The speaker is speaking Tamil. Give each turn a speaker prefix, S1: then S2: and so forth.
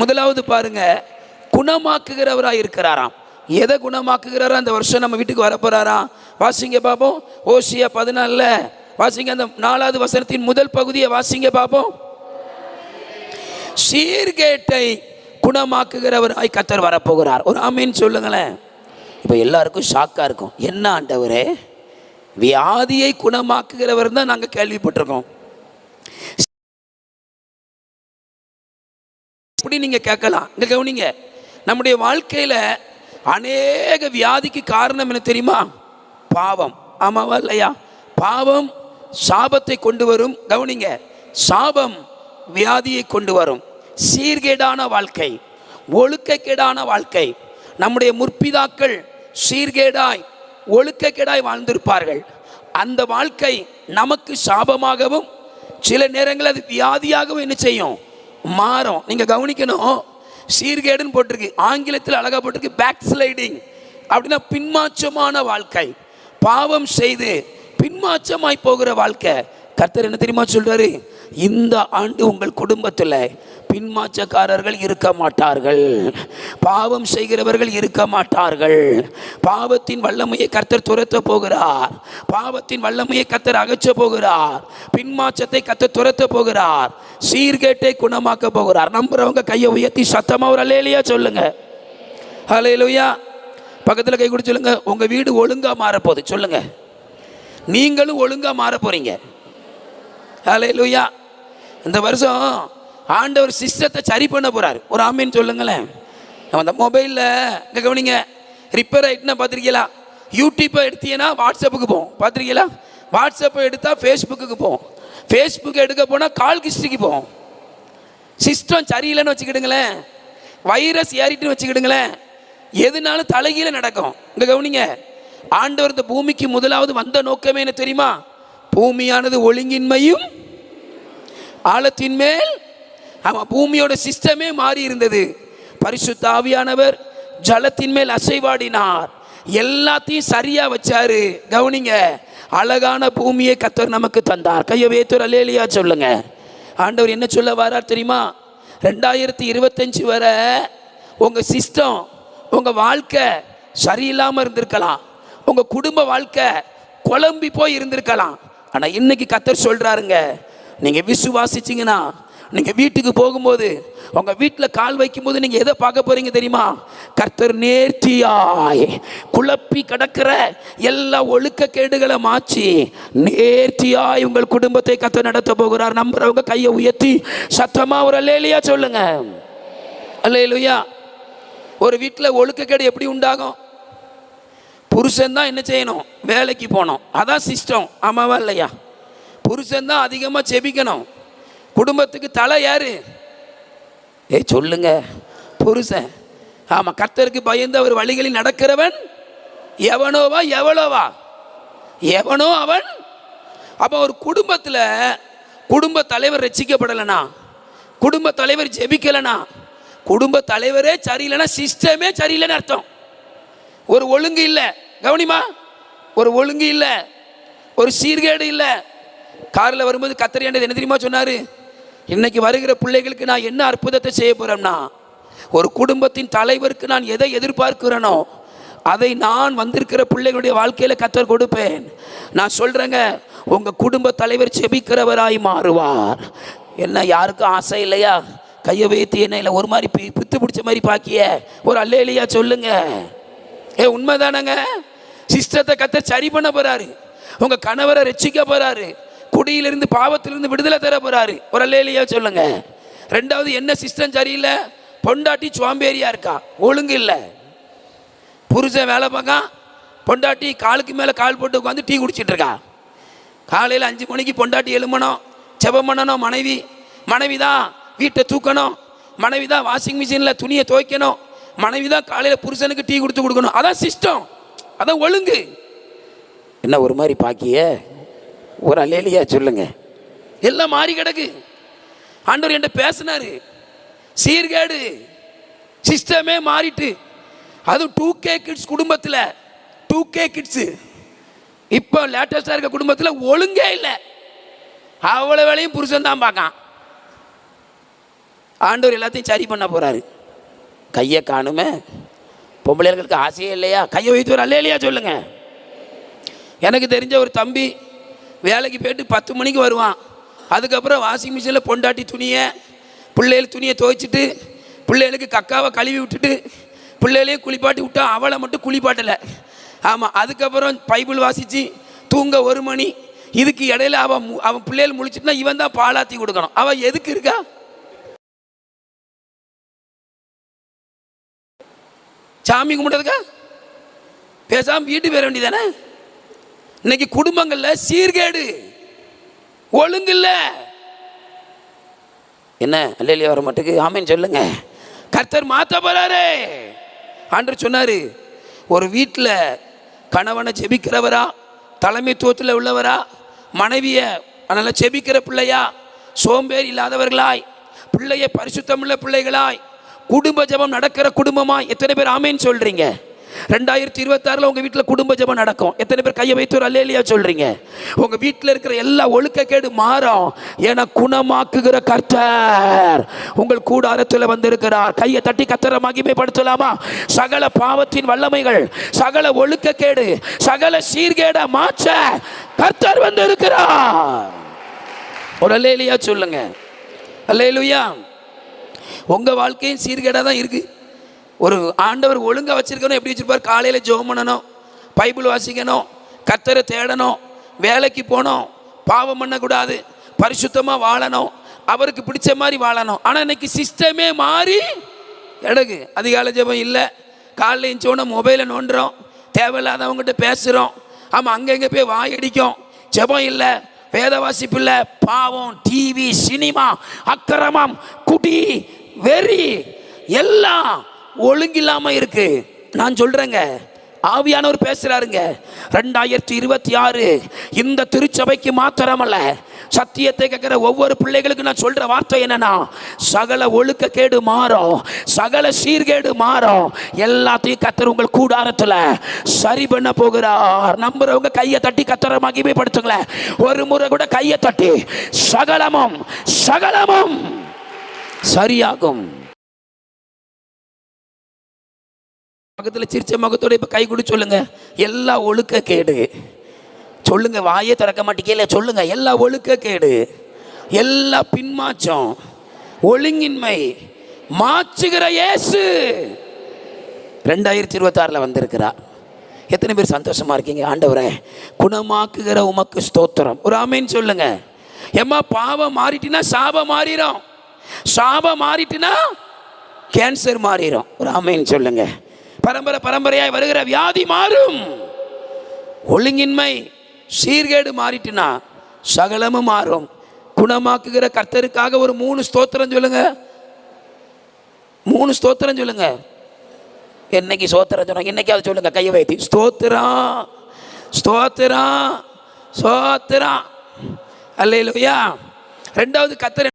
S1: முதலாவது பாருங்க குணமாக்குகிறவராக இருக்கிறாராம். எதை குணமாக்குகிறாரா அந்த வருஷம் நம்ம வீட்டுக்கு வரப்போறாராம். வாசிங்க பார்ப்போம் ஓசியா பதினாலில் வாசிங்க அந்த நாலாவது வசனத்தின் முதல் பகுதியை வாசிங்க பார்ப்போம் சீர்கேட்டை குணமாக்குகிறவராய் கத்தர் வரப்போகிறார். ஒரு ஆமீன் சொல்லுங்களேன். இப்போ எல்லாருக்கும் ஷாக்காக இருக்கும். என்ன ஆண்டவரே? வியாதியை குணமாக்குகிறவர் தான் நாங்கள் கேள்விப்பட்டிருக்கோம். இப்படி நீங்கள் கேட்கலாம். இங்கே கவனிங்க. நம்முடைய வாழ்க்கையில் அநேக வியாதிக்கு காரணம் என்ன தெரியுமா? பாவம். ஆமாவா இல்லையா? பாவம் சாபத்தை கொண்டு வரும். கவனிங்க. சாபம் வியாதியை கொண்டு வரும். சீர்கேடான வாழ்க்கை ஒழுக்கக்கேடான வாழ்க்கை. நம்முடைய முற்பிதாக்கள் சீர்கேடாய் ஒழுக்கக்கேடாய் வாழ்ந்திருப்பார்கள். அந்த வாழ்க்கை நமக்கு சாபமாகவும் சில நேரங்களில் அது வியாதியாகவும் என்ன செய்யும்? மாறும். நீங்கள் கவனிக்கணும். சீர்கேடுன்னு போட்டிருக்கு. ஆங்கிலத்தில் அழகாக போட்டிருக்கு பேக் ஸ்லைடிங் அப்படின்னா பின்மாற்றமான வாழ்க்கை. பாவம் செய்து பின்மாற்றமாய் போகிற வாழ்க்கை. கர்த்தர் என்ன தெரியுமா சொல்கிறாரு இந்த ஆண்டு உங்கள் குடும்பத்தில் பின்மாற்றக்காரர்கள் இருக்க மாட்டார்கள். பாவம் செய்கிறவர்கள் இருக்க மாட்டார்கள். பாவத்தின் வல்லமையை கர்த்தர் துரத்த போகிறார். பாவத்தின் வல்லமையை கர்த்தர் அகற்ற போகிறார். பின்மாற்றத்தை கத்தர் துரத்த போகிறார். சீர்கேட்டை குணமாக்க போகிறார். நம்புறவங்க கையை உயர்த்தி சத்தமாக ஒரு அலையிலையா சொல்லுங்க. அலையிலுயா பக்கத்தில் கை கொடுத்து சொல்லுங்க. உங்கள் வீடு ஒழுங்காக மாறப்போகுது. சொல்லுங்க. நீங்களும் ஒழுங்காக மாற போறீங்க. ஹalleluya இந்த வருஷம் ஆண்டவர் சிஸ்டத்தை சரி பண்ண போகிறார் ஒரு ஆமின்னு சொல்லுங்களேன். நம்ம அந்த மொபைலில் இங்கே கவனிங்க ரிப்பேர் ஆகிட்டுனா பார்த்துருக்கீங்களா? யூடியூப்பை எடுத்தீங்கன்னா வாட்ஸ்அப்புக்கு போவோம் பார்த்துருக்கீங்களா? வாட்ஸ்அப்பை எடுத்தால் ஃபேஸ்புக்கு போவோம் ஃபேஸ்புக் எடுக்க போனால் கால் கிஸ்டிக்கு போவோம் சிஸ்டம் சரியில்லைன்னு வச்சுக்கிடுங்களேன். வைரஸ் ஏறிட்டுன்னு வச்சுக்கிடுங்களேன். எதுனாலும் தலைகீழ நடக்கும். இங்கே கவனிங்க ஆண்டவர் இந்த பூமிக்கு முதலாவது வந்த நோக்கமே என்ன தெரியுமா? பூமியானது ஒழுங்கின்மையும் ஆழத்தின் மேல் ஆமாம் பூமியோட சிஸ்டமே மாறி இருந்தது பரிசுத்த ஆவியானவர் ஜலத்தின் மேல் அசைவாடினார். எல்லாத்தையும் சரியா வச்சாரு. கவனிங்க அழகான பூமியை கத்தர் நமக்கு தந்தார். கையை வேத்தூர் அலேலியா சொல்லுங்க. ஆண்டவர் என்ன சொல்ல வரார் தெரியுமா? ரெண்டாயிரத்தி இருபத்தஞ்சு வரை உங்கள் சிஸ்டம் உங்கள் வாழ்க்கை சரியில்லாமல் இருந்திருக்கலாம். உங்கள் குடும்ப வாழ்க்கை குழம்பி போய் இருந்திருக்கலாம். ஆனால் இன்னைக்கு கத்தர் சொல்கிறாருங்க நீங்கள் விசுவாசிச்சிங்கன்னா நீங்கள் வீட்டுக்கு போகும்போது உங்கள் வீட்டில் கால் வைக்கும்போது நீங்கள் எதை பார்க்க போகிறீங்க தெரியுமா? கர்த்தர் நேர்த்தியாய் குழப்பி கிடக்கிற எல்லா ஒழுக்கக்கேடுகளை மாற்றி நேர்த்தியாய் உங்கள் குடும்பத்தை கத்த நடத்த போகிறார். நம்புறவங்க கையை உயர்த்தி சத்தமாக ஒரு அல்லேலியா சொல்லுங்க. அல்லேலுயா. ஒரு வீட்டில் ஒழுக்கக்கேடு எப்படி உண்டாகும்? புருஷன் தான் என்ன செய்யணும்? வேலைக்கு போகணும். அதான் சிஸ்டம் ஆமாவா இல்லையா? புருஷன் தான் அதிகமாக செபிக்கணும். குடும்பத்துக்கு தலை யாரு? ஏய் சொல்லுங்க. புருஷன். ஆமாம் கர்த்தருக்கு பயந்து அவர் வழிகளில் நடக்கிறவன் எவனோவா எவ்வளோவா? எவனோ அவன். அப்போ ஒரு குடும்பத்தில் குடும்ப தலைவர் ரசிக்கப்படலைனா குடும்ப தலைவர் ஜெபிக்கலைனா குடும்ப தலைவரே சரியில்லைன்னா சிஸ்டமே சரியில்லைன்னு அர்த்தம். ஒரு ஒழுங்கு இல்லை. கவனிமா ஒரு ஒழுங்கு இல்லை. ஒரு சீர்கேடு இல்லை. காரில் வரும்போது கத்தரியாண்டது என்ன தெரியுமா சொன்னார்? இன்னைக்கு வருகிற பிள்ளைகளுக்கு நான் என்ன அற்புதத்தை செய்ய போகிறேன்னா ஒரு குடும்பத்தின் தலைவருக்கு நான் எதை எதிர்பார்க்கிறேனோ அதை நான் வந்திருக்கிற பிள்ளைகளுடைய வாழ்க்கையில் கத்தர் கொடுப்பேன். நான் சொல்கிறேங்க உங்கள் குடும்ப தலைவர் செபிக்கிறவராய் மாறுவார். என்ன யாருக்கும் ஆசை இல்லையா? கையை வைத்து என்ன இல்லை ஒரு மாதிரி பி- பித்து பிடிச்ச மாதிரி பாக்கிய. ஒரு அல்லையா சொல்லுங்க. ஏ உண்மைதானங்க? சிஸ்டத்தை கத்த சரி பண்ண போகிறாரு உங்கள் கணவரை ரட்சிக்க போகிறாரு குடியிலிருந்து பாவத்திலிருந்து விடுதலை தர போறாரு. ஒரு அல்லையிலேயே சொல்லுங்க. ரெண்டாவது என்ன சிஸ்டம் சரியில்லை? பொண்டாட்டி சுவாம்பேரியா இருக்கா? ஒழுங்கு இல்லை. புருஷன் வேலை பார்க்கான். பொண்டாட்டி காலுக்கு மேலே கால் போட்டு உட்காந்து டீ குடிச்சிட்டு இருக்கா? காலையில் அஞ்சு மணிக்கு பொண்டாட்டி எழுமணும் ஜெபம் பண்ணணும் மனைவி. மனைவி தான் வீட்டை தூக்கணும். மனைவி தான் வாஷிங் மிஷினில் துணியை துவைக்கணும். மனைவி தான் காலையில் புருஷனுக்கு டீ கொடுத்து கொடுக்கணும். அதான் சிஸ்டம் அதான் ஒழுங்கு. என்ன ஒரு மாதிரி பாக்கிய? ஒரு அலேலியா சொல்லுங்க. எல்லாம் மாறி கிடக்கு. ஆண்டவர் என்கிட்ட பேசினாரு. சீர்கேடு சிஸ்டமே மாறிட்டு. அதுவும் டூ கே கிட்ஸ் குடும்பத்தில் டூ கே கிட்ஸு இப்போ லேட்டஸ்டாக இருக்க குடும்பத்தில் ஒழுங்கே இல்லை. அவ்வளோ வேலையும் புருஷன் தான் பார்க்கான். ஆண்டவர் எல்லாத்தையும் சரி பண்ண போகிறாரு கையை காணுமே. பொம்பளைகளுக்கு ஆசையே இல்லையா? கையை வைத்து ஒரு அல்லையா சொல்லுங்கள் சொல்லுங்க. எனக்கு தெரிஞ்ச ஒரு தம்பி வேலைக்கு போயிட்டு பத்து மணிக்கு வருவான். அதுக்கப்புறம் வாஷிங் மிஷினில் பொண்டாட்டி துணியை பிள்ளைகள் துணியை துவைச்சிட்டு பிள்ளைகளுக்கு கக்காவை கழுவி விட்டுட்டு பிள்ளைகளையும் குளிப்பாட்டி விட்டா அவளை மட்டும் குளிப்பாட்டலை. ஆமாம் அதுக்கப்புறம் பைபிள் வாசித்து தூங்க ஒரு மணி. இதுக்கு இடையில அவன் அவன் பிள்ளைகள் முழிச்சிட்டுனா இவன் தான் பாலாத்தி கொடுக்கணும். அவன் எதுக்கு இருக்கா? சாமி கும்பிட்டதுக்கா? பேசாமல் வீட்டு போயிட வேண்டியதானே இன்னைக்கு குடும்பங்களில் சீர்கேடு ஒழுங்கு இல்லை என்ன அல்லையிலே வர மாட்டுக்கு? ஆமேன்னு சொல்லுங்க. கர்த்தர் மாற்ற போறாரு. ஆண்டவர் சொன்னார் ஒரு வீட்டில் கணவனை ஜெபிக்கிறவரா தலைமைத்துவத்தில் உள்ளவரா மனைவியை அதனால் ஜெபிக்கிற பிள்ளையா சோம்பேறி இல்லாதவர்களாய் பிள்ளையை பரிசுத்தமுள்ள பிள்ளைகளாய் குடும்ப ஜபம் நடக்கிற குடும்பமாக எத்தனை பேர் ஆமேன்னு சொல்கிறீங்க ரெண்டாயிரத்தி இருபத்தாறில் உங்கள் வீட்டில் குடும்ப ஜெபம் நடக்கும். எத்தனை பேர் கையை வைத்து ஒரு அல்லேலியா சொல்கிறீங்க உங்கள் வீட்டில் இருக்கிற எல்லா ஒழுக்கக்கேடு மாறும். என குணமாக்குகிற கர்த்தர் உங்கள் கூடாரத்தில் வந்திருக்கிறார். கையை தட்டி கத்தரை மகிமைப்படுத்தலாமா? சகல பாவத்தின் வல்லமைகள் சகல ஒழுக்கக்கேடு சகல சீர்கேட மாற்ற கர்த்தர் வந்திருக்கிறார். ஒரு அல்லேலியா சொல்லுங்க. அல்லேலுயா. உங்கள் வாழ்க்கையும் சீர்கேடாக தான் இருக்குது ஒரு ஆண்டவர் ஒழுங்காக வச்சுருக்கணும். எப்படி வச்சுருப்பார்? காலையில் ஜோம் பண்ணணும் பைபிள் வாசிக்கணும் கத்தரை தேடணும் வேலைக்கு போகணும் பாவம் பண்ணக்கூடாது பரிசுத்தமாக வாழணும் அவருக்கு பிடிச்ச மாதிரி வாழணும். ஆனால் இன்னைக்கு சிஸ்டமே மாறி எடகு அதிகால ஜெபம் இல்லை. காலையில் எழுந்தோடனே மொபைலை நோண்டுறோம். தேவையில்லாதவங்ககிட்ட பேசுகிறோம் ஆமாம் அங்கங்கே போய் வாயடிக்கும் ஜெபம் இல்லை வேத வாசிப்பு இல்லை பாவம் டிவி சினிமா அக்கிரமம் குடி வெறி எல்லாம் ஒழுங்கில்லாம இருக்கு. நான் சொல்றேங்க. ஆவியானவர் பேசுறாருங்க. ரெண்டாயிரத்தி இருபத்தி ஆறு இந்த திருச்சபைக்கு மாத்திரமல்ல. சத்தியத்தை கேட்குற ஒவ்வொரு பிள்ளைகளுக்கும் நான் சொல்கிற வார்த்தை என்னன்னா சகல ஒழுக்க கேடு மாறும். சகல சீர்கேடு மாறும். எல்லாத்தையும் கத்தர் உங்கள் கூடாரத்தில் சரி பண்ண போகிறார். நம்புறவங்க கையை தட்டி கத்தரை மகிமைப்படுத்துங்களேன். ஒரு முறை கூட கையை தட்டி சகலமும் சகலமும் சரியாகும். பக்கத்தில் சிரிச்ச முகத்தோட இப்போ கை கொடு சொல்லுங்க. எல்லா ஒழுக்க கேடு. சொல்லுங்க வாயே திறக்க மாட்டேங்கல சொல்லுங்க எல்லா ஒழுக்க கேடு. எல்லா பின்மாச்சம் ஒழுங்கின்மை மாற்றுகிற இயேசு. ரெண்டாயிரத்தி இருபத்தாறில் வந்திருக்கிறார் எத்தனை பேர் சந்தோஷமாக இருக்கீங்க ஆண்டவரே? குணமாக்குகிற உமக்கு ஸ்தோத்திரம். ஒரு ஆமைன்னு சொல்லுங்க. ஏம்மா பாவம் மாறிட்டுனா சாபம் மாறிடும் சாபம் மாறிட்டுனா கேன்சர் மாறிடும் ஒரு ஆமைன்னு சொல்லுங்கள் பரம்பரை பரம்பரையாய் வருகிற வியாதி மாறும். ஒழுங்கின்மை சீர்கேடு மாறிட்டுனா சகலமும் மாறும். குணமாக்குகிற கர்த்தருக்காக ஒரு மூணு ஸ்தோத்திரம் சொல்லுங்க. மூணு ஸ்தோத்திரம் சொல்லுங்க. என்னைக்கு ஸ்தோத்திரம் சொன்னாங்க? என்னைக்காவது சொல்லுங்க கையை வைத்தி. ஸ்தோத்திரம் ஸ்தோத்திரம் ஸ்தோத்திரம். அல்லையிலுயா ரெண்டாவது கத்தர்